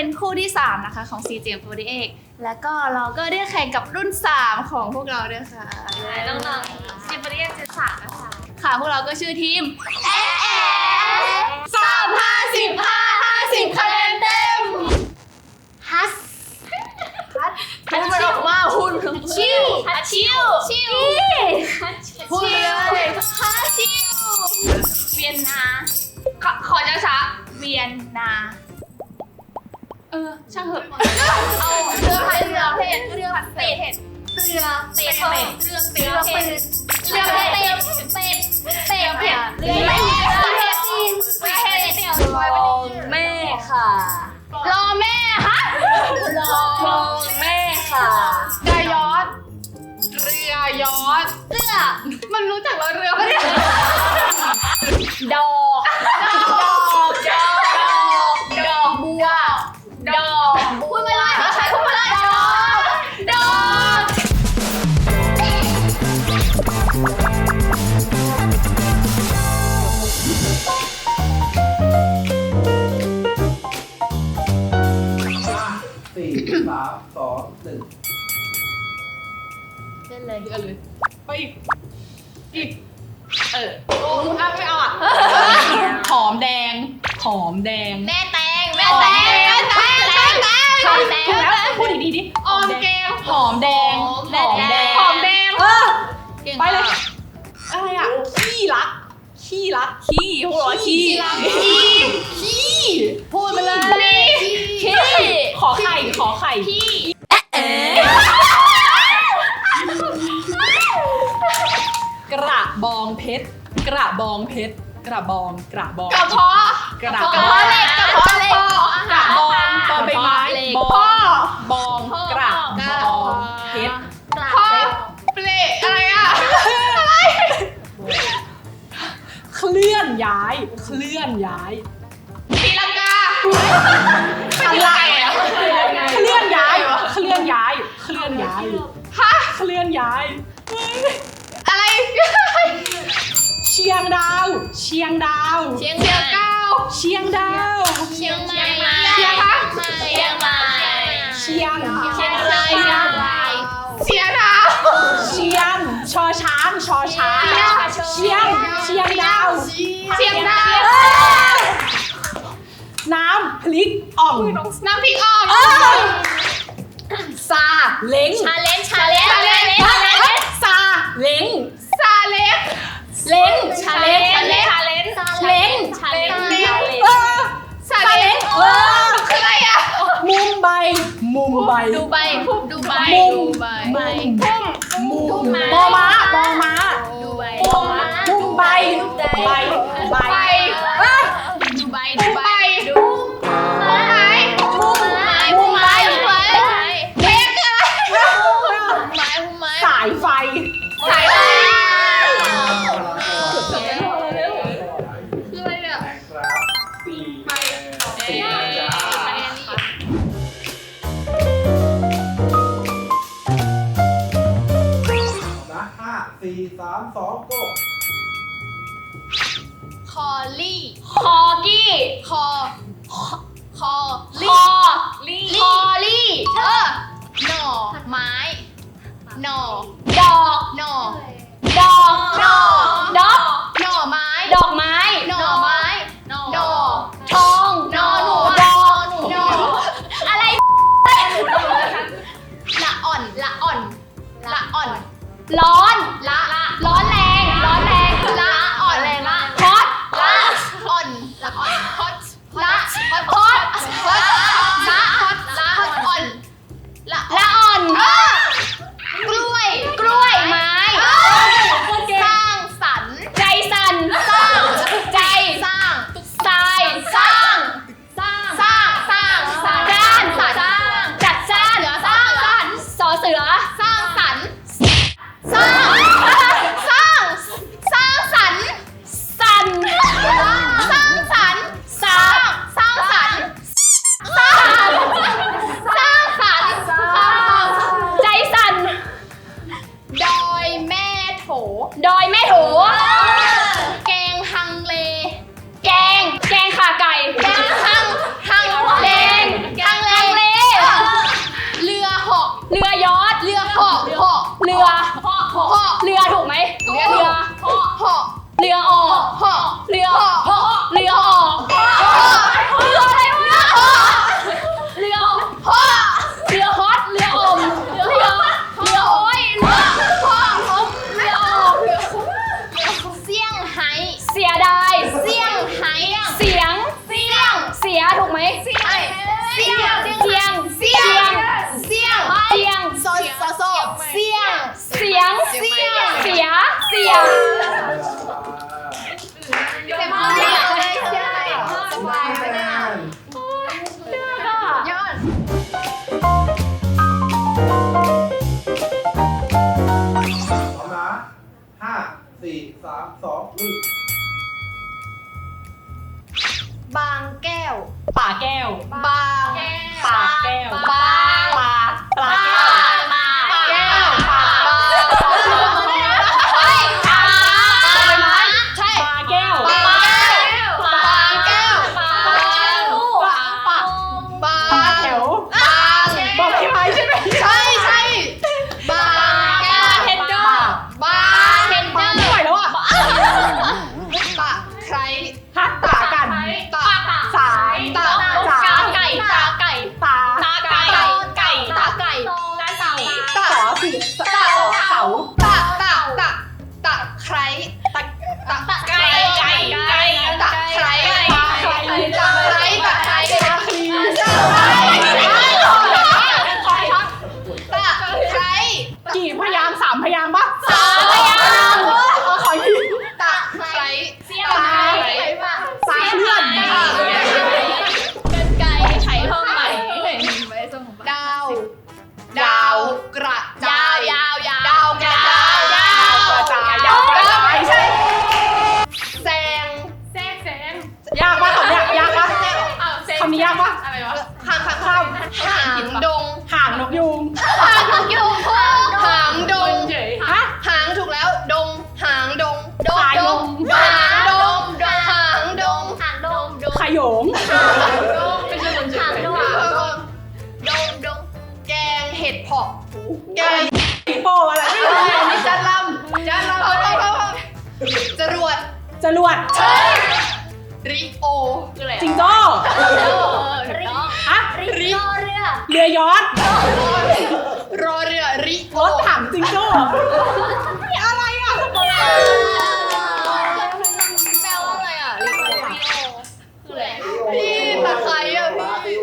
เป็นคู่ที่ 3 นะคะของ CGM48 แล้วก็เราก็ได้แข่งกับรุ่น 3 ของพวกเราด้วยค่ะน้องๆซิมเบรียนเจนสามนะคะค่ะพวกเราก็ชื่อทีมแอสามห้าสิบห้าห้าสิบคะแนนเต็มฮัสพูดมันออกมาหุ่นชิวฮัชชิวชิวพูดเลยฮัชิวเวียนนาขอขอช้าๆเวียนนา เออ ช่างเหอะเอาเรือพันเรือเพศเรือพันเป็ดเรือเป็ดเป็ดเรือเป็ดเรือเป็ดเรือเป็ดเป็ดเป็ดเป็ดเรือเป็ดเรือเป็ดเป็ดเป็ดลองแม่ค่ะ รอแม่ฮะลองแม่ค่ะเรือยอดเรือยอดเรือมันรู้จักเราเรือปะเนี่ยดอกดอก สี่สามสองหนึ่งเล่นเลย เออเลยไปอีก อีก เออ โอ้อะไม่เอาอะ หอมแดง หอมแดง แม่แตงแม่แตงแม่แตงแม่แตงถูกแล้วพูดดีๆดิออมแกงหอมแดง หอมแดง หอมแดง เออ ไปเลย อะไรอะ ขี้รัก ขี้รัก ขี้พวกเราขี้ ขี้ ขี้ พูดไปเลย ขี้ขอไข่ขอไข่ขี้กระบองเพชร กระบองเพชร กระบอง กระบอง กระเพาะกระกระเพาะเหล็กกระเพาะเหล็กกระบองบอใบไม้บอพ่องบอง กระบองเพชรพ่อเปลอะไรอะเคลื่อนย้าย เคลื่อนย้ายตีลังกา อะไรอะเคลื่อนย้ายเคลื่อนย้ายเคลื่อนย้ายฮะเคลื่อนย้ายอะไร เชียงดาว เชียงดาว เชียงเชียงเก้าเก้าเชียงดาว เชียงใหม่เชียงคะเชียงใหม่เชียงเชียงรายเชียงรายเชียงดาวเชียงชอช้างชอช้างเชียงเชียงดาว เชียงดาว น้ำพลิกอ่องน้ำพริกอ่องซาเล้งชาเลนจ์ชาเลนจ์ชาเลนจ์ชาเลนจ์ซาเล้งซาเล็กเล้งชาเลนจ์ชาเลนจ์ชาเลนจ์เล้งชาเลนจ์เออซาเล็กเออคืออะไรอะมุมไบมุมไบดูใบดูใบมุมดูใบมุมม้าบอม้าบอม้าดูใบมุมมุมใบใบใบไปเอ้ยดูใบดูใบ ลี่ คอกี้คอ คอคลี่อลี่คอลี่เออหน่อไม้ หน่อ ดอก หน่อ ดอก ดอก ดอก หน่อไม้ ดอกไม้ หน่อไม้ หน่อ ทอง หน่อหนูดอกหน่ออะไรละอ่อน ละอ่อน ละอ่อน ร้อน ละ เหาะเรือออกเหาะเรือออกเหาะเรือออกเรืออะไรวะเรือเอาะเรือฮอตเรืออมเรือเรือเรือโอ้ยเรืออกเหาะเหาะเรืยออกเรือเสี่ยงไฮ้เสียดายเสี่ยงไฮ้เสียงเสี่ยงเสียถูกไหมเสี่ยงเสี่ยงเสี่ยงเสี่ยงเสี่ยงเสี่ยงโซโซเสี่ยง สียง เสียง เสีย เสียงเสียงมาเลยใช่สบายไปเลยยอดพร้อมนะห้าสี่สามสองหนึ่งบางแก้ว ป่าแก้ว บาง จรวดริโอคืออะไจิงโจ้ริโองะริโอเรือเรือยอชรอเรือริโอรถถังจิงโจ้นี่อะไรอะแปลว่าอะไรอะริโอริโอคืออะไรพี่ตะไคร้อะพี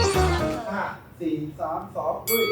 ่ห้าสี่สามสองลุย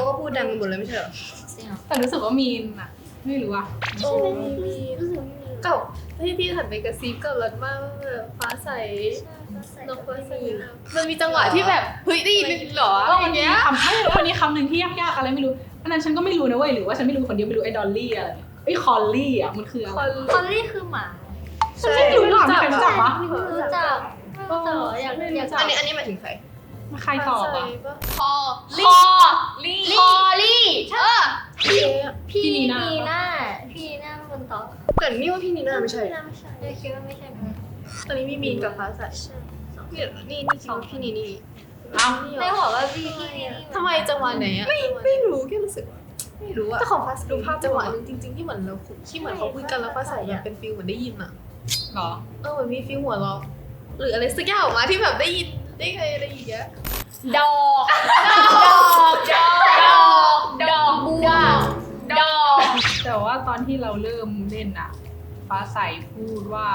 เขาก็พูดดังกันหมดเลยไม่ใช่เหรอแต่รู้สึกว่ามีนอะไม่รู้อะโอ้มีมีกับที่พี่หันไปกระซิบกับรถมากว่าแบบฟ้าใสน้องฟ้าใสนะมันมีจังหวะที่แบบเฮ้ยได้ยินเหรอก็อมันย่างมีเงี้ยคำให้วันนี้คำหนึ่งที่ยากๆอะไรไม่รู้อันนั้นฉันก็ไม่รู้นะเว้ยหรือว่าฉันไม่รู้คนเดียวไม่รู้ไอ้ดอลลี่อะไรเนี่ยไอ้คอลลี่อะมันคืออะไรคนคอลลี่คือหมาฉันไม่รู้หรอกใครรู้จักปะรู้จักแต่ว่าอยากอยากอันนี้อันนี้หมายถึงใคร ใครตอบอะคอคอลี่คอลี่เออพี่พี่นีน่า พี่นีน่าเป็นคนตอบแต่นี่ว่าพี่นีน่าไม่ใช่น่าไม่ใช่คิดว่าไม่ใช่ตอนนี้มีมีนกับฟ้าใสนี่นี่นี่คิดว่าพี่นีนี่เอ้าไม่บอกว่าพี่พี่นี่ทำไมจังหวะไหนอะไม่ไม่รู้แค่รู้สึกว่าไม่รู้อะแต่ของฟ้าใสดูภาพจังหวะนึงจริงๆที่เหมือนเราคุยที่เหมือนเขาคุยกันแล้วฟ้าใสแบบเป็นฟิลเหมือนได้ยินอะเหรอเออเหมือนมีฟิลหัวเราะหรืออะไรสักอย่างออกมาที่แบบได้ยิน ได้ไงอะไรอย่างเงี้ยดอก ดอก ดอก ดอกบัว ดอก แต่ว่าตอนที่เราเริ่มเล่นอะฟ้าใสพูดว่า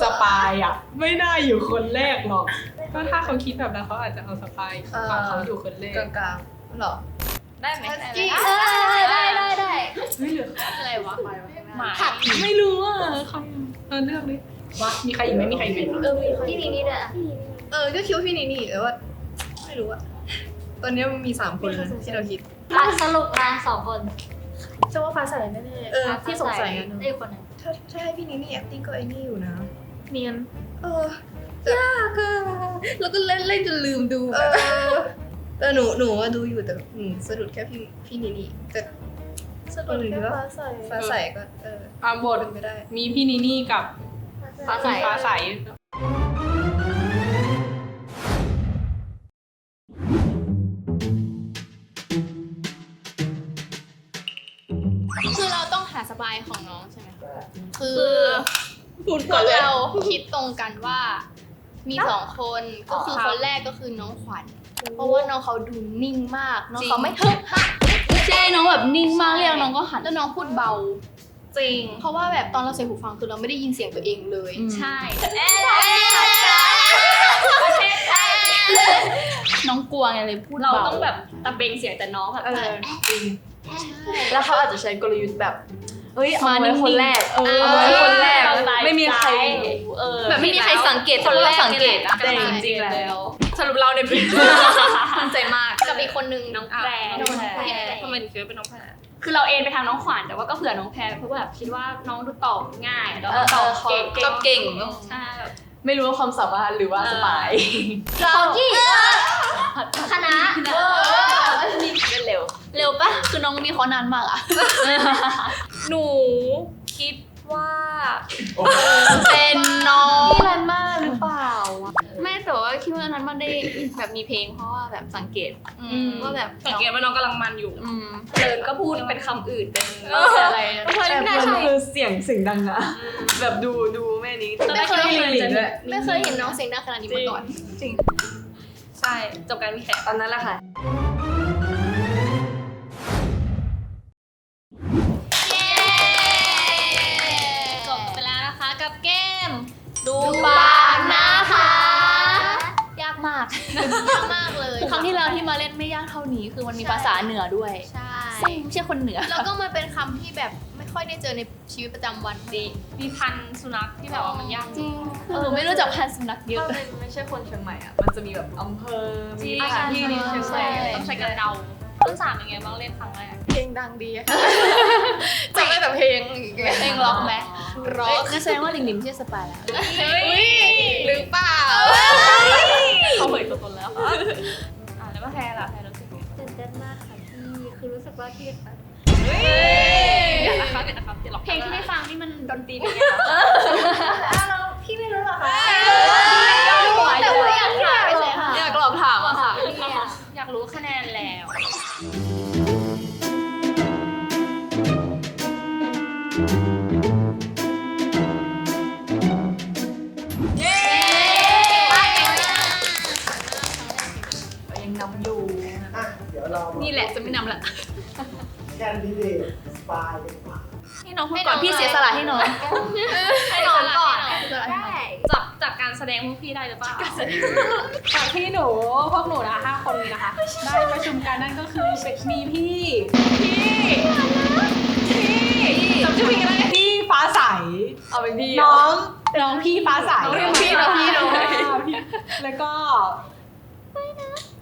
สปายอะไม่น่าอยู่คนแรกหรอก ก็ถ้าเขาคิดแบบนั้นเขาอาจจะเอาสปายฝั่งเขาอยู่คนแรกกลางๆหรอ ได้ไหมเออได้ได้ได้เฮ้ยเหลืออะไรวะหมาไม่รู้อะใครอะเออเลือกดิวะมีใครอีกไหมมีใครอีกไหมเออมีใครพี่นี่นี่ด้วย เออก็คิดว่าพี่นีนี่แต่ว่าไม่รู้อะตอนนี้มันมีสามคนเลยที่เราคิดอะสรุปมาสองคนจะว่าฟ้าใสแน่ๆเออที่สงสัยกันไอ้คนนั้นถ้าถ้าให้พี่นีนี่ acting ก็ไอ้นี่อยู่นะ เนียนเออ ยากอะแล้วก็เล่นเล่นจนลืมดูเออแต่หนูหนูว่าดูอยู่แต่หนูสะดุดแค่พี่พี่นีนี่แต่ สะดุดแค่ฟ้าใสฟ้าใสก็เอออะบทเป็นไปได้ มีพี่นีนี่กับฟ้าใส ฟ้าใส พูดพก่อวนกเลย เราคิดตรงกันว่า มีสองคนก็คือคนแรกก็คือน้องขวัญ เพราะว่าน้องเขาดูนิ่งมาก น้องเขาไม่ฮึกฮักใช่น้องแบบนิ่งมากเรียกน้องก็หันแล้วน้องพูดเบา จริง เพราะว่าแบบตอนเราใส่หูฟังคือเราไม่ได้ยินเสียงตัวเองเลยใช่น้องกลัวไงเลยพูดเราเบาต้องแบบตะเบงเสียงแต่น้องแบบ เออแล้วเขาอาจจะใช้กลยุทธ์แบบ เฮ้ยมาเอาไว้คนแรก เออเอาไว้คนแรกเราตายไม่มีใครเออแบบไม่มีใครสังเกตคนแรกสังเกตนี่แหละแต่จริงๆแล้ว สรุปเราเนี่ยผิดมั่นใจมากกับอีกคนนึงน้องแพรน้องแพรทำไมถึงคิดว่าเป็นน้องแพรคือเราเอนไปทางน้องขวัญแต่ว่าก็เผื่อน้องแพรเพราะว่าแบบคิดว่าน้องดูตอบง่ายแล้วก็ตอบเก่งตอบเก่งใช่แบบ ไม่รู้ว่าความสามารถหรือว่าสปายเราที่คณะเล่นเร็ว เร็วปะคือน้องมีเขานานมากอะหนูคิดว่าเป็น ได้แบบมีเพลงเพราะว่าแบบสังเกตว่าแบบสังเกตว่าน้องกำลังมันอยู่อืมเดินก็พูดเป็นคำอื่นเป็นอะไรแต่มันคือเสียงเสียงดังอะแบบดูดูแม่นี้ไม่เคยเห็นหลิงด้วยไม่เคยเห็นน้องเสียงดังขนาดนี้มาก่อนใช่จบการมีแขกตอนนั้นแหละค่ะ นี้คือมันมีภาษาเหนือด้วยใช่ซึ่งไม่ใช่คนเหนือ แล้วก็มันเป็นคำที่แบบไม่ค่อยได้เจอในชีวิตประจำวันดีมีพันธุ์สุนัขที่แบบว่ามันยากจริงคือหนูไม่รู้จักพันธุ์สุนัขเยอะถ้าเป็นไม่ใช่คนเชียงใหม่อะมันจะมีแบบอำเภอมีสถานที่ในเชียงใหม่ต้องใช้กันเดาต้นสามเป็นไงบ้างเล่นครั้งแรกเพลงดังดีอะค่ะจำได้แต่เพลงเพลงร็อกไหมร็อกงั้นแสดงว่าหลิงหลิงไม่ใช่สปายแล้วหรือเปล่าเขาเผยตัวตนแล้วค่ะอ่าแล้วว่าแพรล่ะแพรรู้สึกไงตื่ นเต้นมากค่ะพี่คือรู้สึกว่าพี่แบบเดี๋ยวนะครับเดี๋ยวนะครับเดี๋ยวหรอกเพลงที่ได้ฟังนี่มันดนตรีเป็นไงคะพี่ไม่ ได้ประชุมกันนั่นก็คือมีพี่ พี่จำชื่อพี่กันได้พี่ฟ้าใส เอาเป็นพี่น้องน้องพี่ฟ้าใสน้องพี่น้องพี่น้องพี่แล้วก็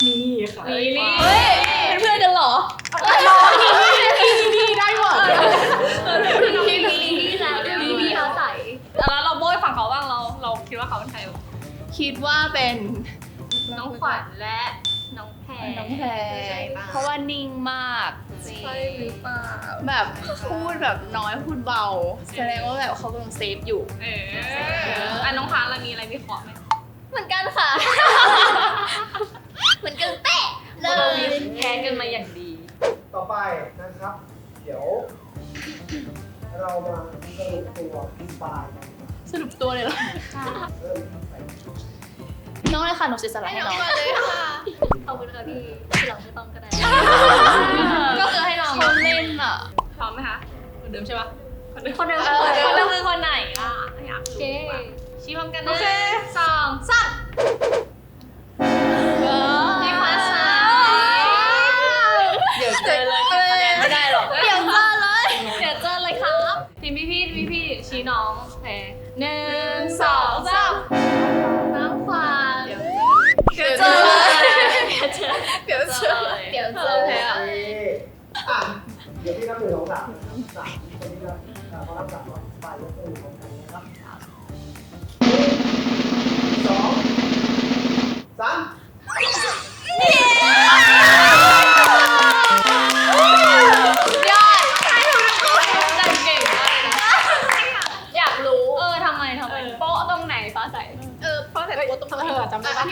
นี่ค่ะนี่นี่เฮ้ยเป็นเพื่อนกันเหรอน้องพี่พี่พี่ได้หมดพี่พี่พี่แล้วพี่พี่เขาใส่แล้วเราโบยฝั่งเขาบ้างเราเราคิดว่าเขาเป็นใครคิดว่าเป็นน้องขวัญและ น้องแพรน้องแพรเพราะว่านิ่งมากใช่หรือเปล่าแบบพูดแบบน้อยพูดเบา แสดงว่าแบบเขากำลังเซฟอยู่ เอออะน้องพาเรามีอะไรวิเคราะห์ไหมเหมือนกันค่ะ เหมือนกันเป๊ะเลเรายมีแพ้กันมาอย่างดี ต่อไปนะครับ เดี๋ยว เรามาสรุปตัวอินสปายกันสรุปตัวเลยเหรอเริ่มไปน้องเลยค่ะหนูเสียสละให้น้องเลยค่ะ ขอบคุณค่ะพี่ทีหลังไม่ต้องก็ได้ก็คือให้น้องเขาเล่นอะพร้อมไหมคะคนเดิมใช่ปะคนเดิมคนเดิมเออคนเดิมคือคนไหนอะอยากโอรู้เคว่ะชี้พร้อมกันโอนะเคสองสามพี่ฟ้าใสเดี๋ยวเจอเลยคะแนนไม่ได้หรอกเดี๋ยวเจอเลยเดี๋ยวเจอเลยครับทีมพี่พี่พี่พี่ชี้น้องแพ้หนึ่งสองสามน้ำขวัญเดี๋ยวเจอเลย เดี๋ยวเจอเดี๋ยวเจอ แพ้ โอเคอะ เดี๋ยวพี่นับหนึ่งสองสามสามคนนี้นะอะพอนับสามก่อนไปยกมือของใครนะครับหนึ่งสองสามอยากรู้ เออทำไมทำไมโป๊ะตรงไหนฟ้าใส เออเพราะแต่ตัวตรงเธอจำได้ปะ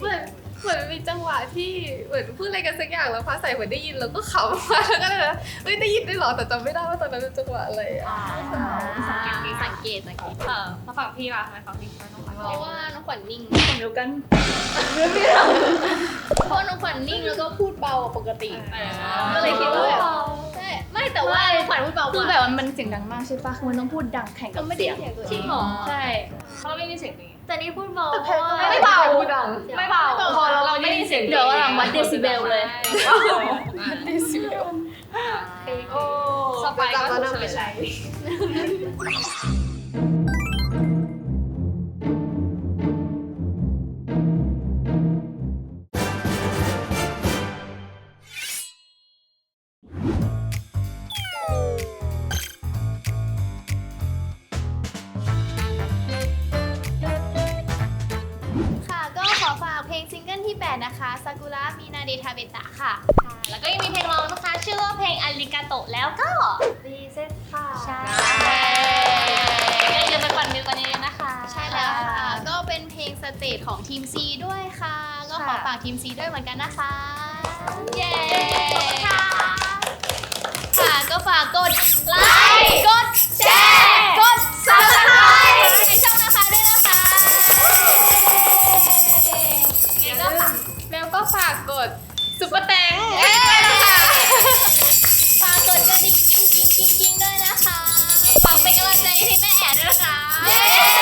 เหมือน เหมือนมีจังหวะที่เหมือนพูดอะไรกันสักอย่างแล้วฟ้าใสเหมือนได้ยินแล้วก็ขำมาแล้วก็เลยนะเอ้ยได้ยินด้วยเหรอแต่จำไม่ได้ว่าตอนนั้นเป็นจังหวะอะไรอะสังเกตดีสังเกตสังเกตเออมาฝั่งพี่ล่ะทำไมฝั่งพี่ไม่ต้องไปเพราะว่าน้องขวัญนิ่งเดียวกันเพราะน้องขวัญนิ่งแล้วก็พูดเบากว่าปกติเออก็เลยคิดว่าแบบใช่ไม่แต่ว่าขวัญพูดเบาคือแบบว่ามันเสียงดังมากใช่ปะคือมันต้องพูดดังแข่งกับเสียงจริงเหรอใช่เพราะเราไม่ได้เสียงนี้ แต่นี่พูดเบาไม่เบา ดัง ไม่เบาพอเราเราไม่ได้เสียงเดี๋ยววันหลังวัดเดซิเบลเลยเดซิเบลโอ้สไปก็ถูกเฉลยค่ะ เป็นเพลงสเตจของทีม C ด้วยค่ะ ก็ขอฝากทีม C ด้วยเหมือนกันนะคะ เย้ค่ะค่ะก็ฝากกดไลค์กดแชร์กด subscribe ในช่องนะคะด้วยนะคะงั้นก็ฝากแล้วก็ฝากกดซุปเปอร์แตงเอ้ยฝากกดกระดิ่งกิ๊งกิ๊งกิ๊งกิ๊งด้วยนะคะฝากเป็นกำลังใจให้แม่แอนด้วยนะคะเย้